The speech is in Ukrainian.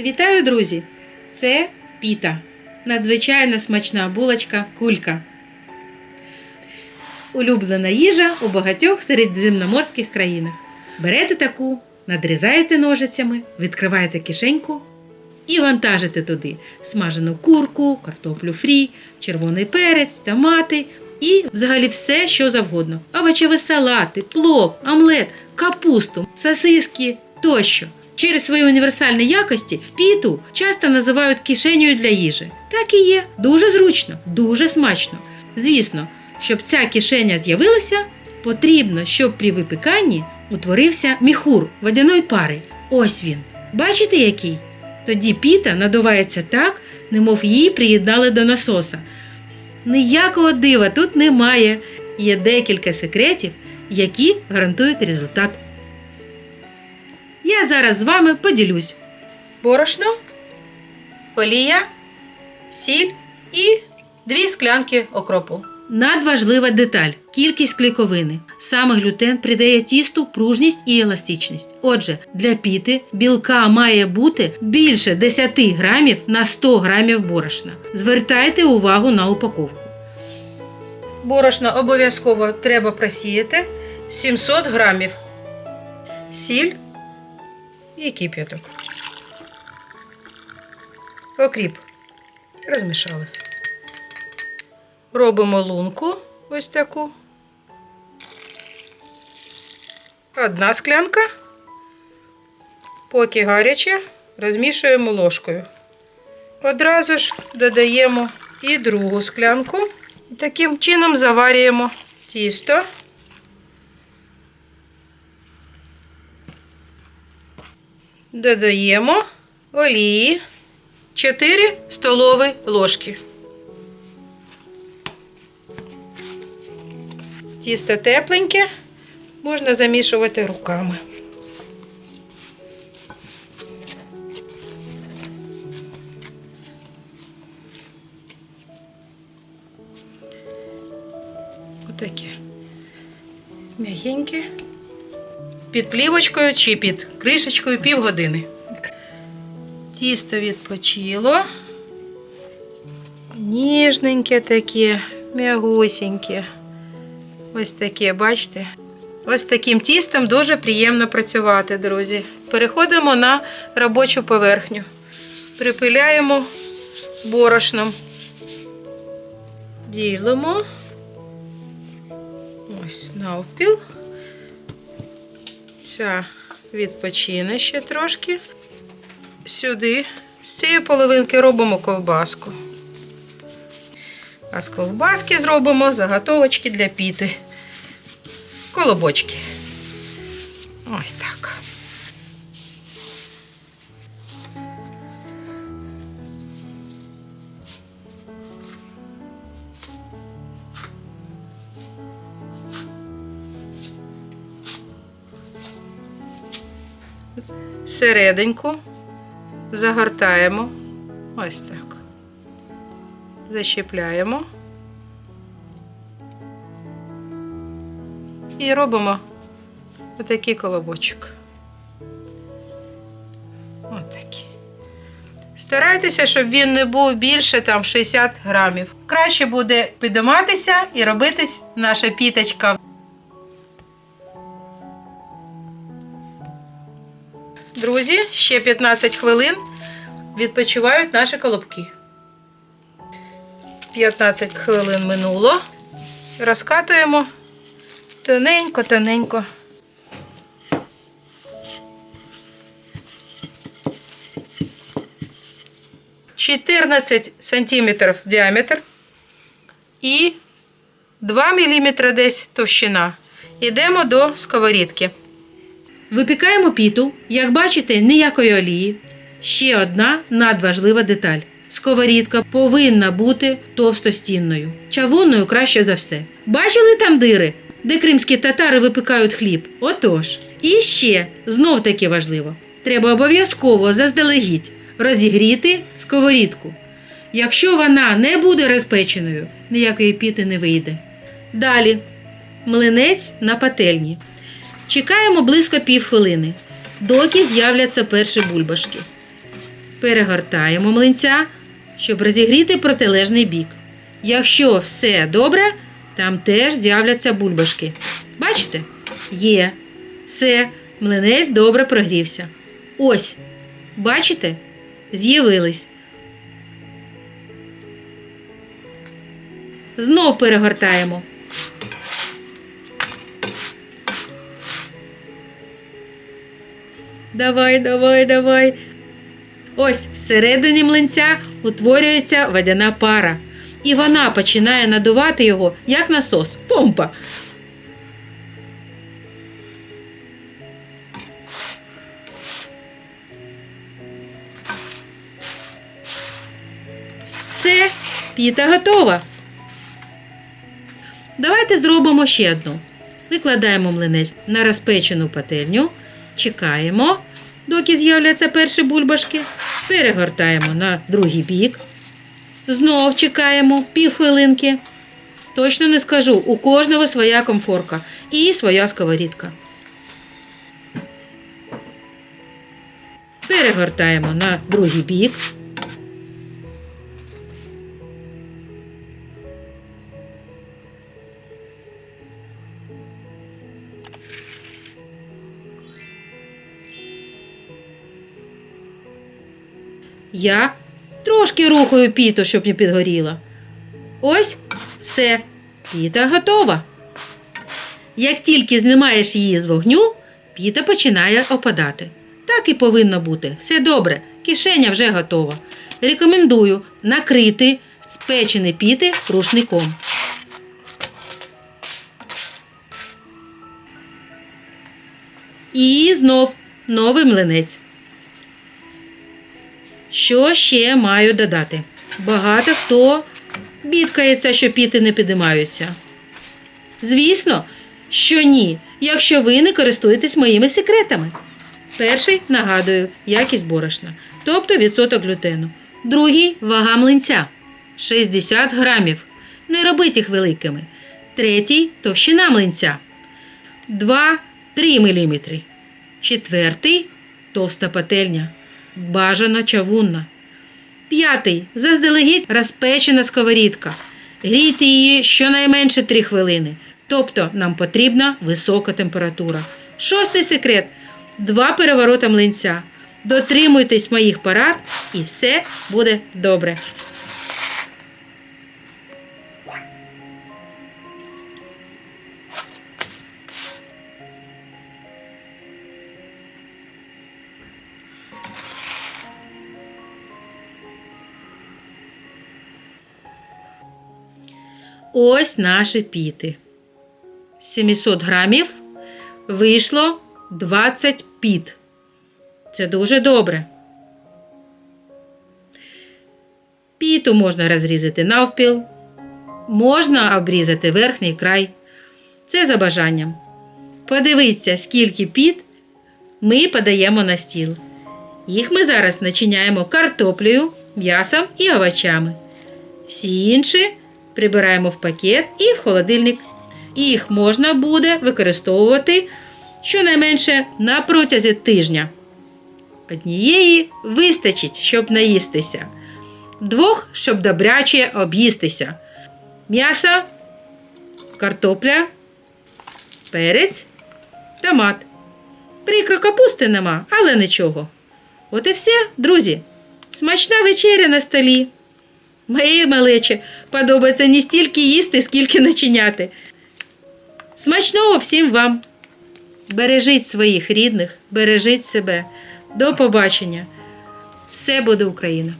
Вітаю, друзі! Це піта. Надзвичайно смачна булочка кулька. Улюблена їжа у багатьох середземноморських країнах. Берете таку, надрізаєте ножицями, відкриваєте кишеньку і вантажите туди смажену курку, картоплю фрі, червоний перець, томати і взагалі все, що завгодно. Овочеві салати, плов, омлет, капусту, сосиски тощо. Через свої універсальні якості піту часто називають кишенею для їжі. Так і є. Дуже зручно, дуже смачно. Звісно, щоб ця кишеня з'явилася, потрібно, щоб при випіканні утворився міхур водяної пари. Ось він. Бачите, який? Тоді піта надувається так, немов її приєднали до насоса. Ніякого дива тут немає. Є декілька секретів, які гарантують результат. Я зараз з вами поділюсь. Борошно, олія, сіль і дві склянки окропу. Надважлива деталь кількість клейковини. Саме глютен придає тісту пружність і еластичність. Отже, для піти білка має бути більше 10 грамів на 100 грамів борошна. Звертайте увагу на упаковку. Борошно обов'язково треба просіяти 700 грамів. Сіль і кип'яток. Окріп. Розмішали. Робимо лунку ось таку. Одна склянка. Поки гаряче, розмішуємо ложкою. Одразу ж додаємо і другу склянку. І таким чином заварюємо тісто. Додаємо олії 4 столові ложки. Тісто тепленьке, можна замішувати руками. Отаке. М'ягеньке. Під плівочкою чи під кришечкою півгодини. Тісто відпочило. Ніжненьке таке, м'ягусіньке. Ось таке, бачите? Ось таким тістом дуже приємно працювати, друзі. Переходимо на робочу поверхню. Припиляємо борошном. Ділимо. Ось навпіл. Ця відпочине ще трошки. Сюди. З цієї половинки робимо ковбаску. А з ковбаски зробимо заготовочки для піти. Колобочки. Ось так. Середеньку загортаємо. Ось так. Защіпляємо. І робимо отакий колобочок. Отакий. Старайтеся, щоб він не був більше там 60 грамів. Краще буде підійматися і робитись наша піточка. Друзі, ще 15 хвилин відпочивають наші колобки. 15 хвилин минуло. Розкатуємо тоненько, тоненько. Чотирнадцять сантиметрів діаметр і 2 мм десь товщина. Йдемо до сковорідки. Випікаємо піту, як бачите, ніякої олії. Ще одна надважлива деталь. Сковорідка повинна бути товстостінною. Чавунною краще за все. Бачили там дири, де кримські татари випікають хліб? Отож. І ще знов таки важливо: треба обов'язково заздалегідь розігріти сковорідку. Якщо вона не буде розпеченою, ніякої піти не вийде. Далі млинець на пательні. Чекаємо близько півхвилини, доки з'являться перші бульбашки. Перегортаємо млинця, щоб розігріти протилежний бік. Якщо все добре, там теж з'являться бульбашки. Бачите? Є. Все, млинець добре прогрівся. Ось, бачите? З'явились. Знов перегортаємо. Давай, давай, давай. Ось всередині млинця утворюється водяна пара. І вона починає надувати його, як насос, помпа. Все, піта готова. Давайте зробимо ще одну. Викладаємо млинець на розпечену пательню, чекаємо, доки з'являться перші бульбашки, перегортаємо на другий бік. Знов чекаємо півхвилинки. Точно не скажу, у кожного своя комфорка і своя сковорідка. Перегортаємо на другий бік. Я трошки рухаю піту, щоб не підгоріла. Ось все, піта готова. Як тільки знімаєш її з вогню, піта починає опадати. Так і повинно бути. Все добре, кишеня вже готова. Рекомендую накрити спечені піти рушником. І знов новий млинець. Що ще маю додати? Багато хто бідкається, що піти не підіймаються. Звісно, що ні, якщо ви не користуєтесь моїми секретами. Перший нагадую, якість борошна, тобто відсоток глютену. Другий вага млинця 60 грамів. Не робіть їх великими. Третій товщина млинця 2-3 мм. Четвертий товста пательня. Бажано чавунна. П'ятий. Заздалегідь розпечена сковорідка. Грійте її щонайменше 3 хвилини. Тобто нам потрібна висока температура. Шостий секрет. Два переворота млинця. Дотримуйтесь моїх порад і все буде добре. Ось наші піти. З 700 грамів вийшло 20 піт. Це дуже добре. Піту можна розрізати навпіл, можна обрізати верхній край. Це за бажанням. Подивіться, скільки піт ми подаємо на стіл. Їх ми зараз начиняємо картоплею, м'ясом і овочами. Всі інші прибираємо в пакет і в холодильник. Їх можна буде використовувати щонайменше на протязі тижня. Однієї вистачить, щоб наїстися, двох, щоб добряче об'їстися. М'ясо, картопля, перець, томат. Прикро капусти нема, але нічого. От і все, друзі. Смачна вечеря на столі. Моєї малечі подобається не стільки їсти, скільки начиняти. Смачного всім вам! Бережіть своїх рідних, бережіть себе. До побачення! Все буде Україна!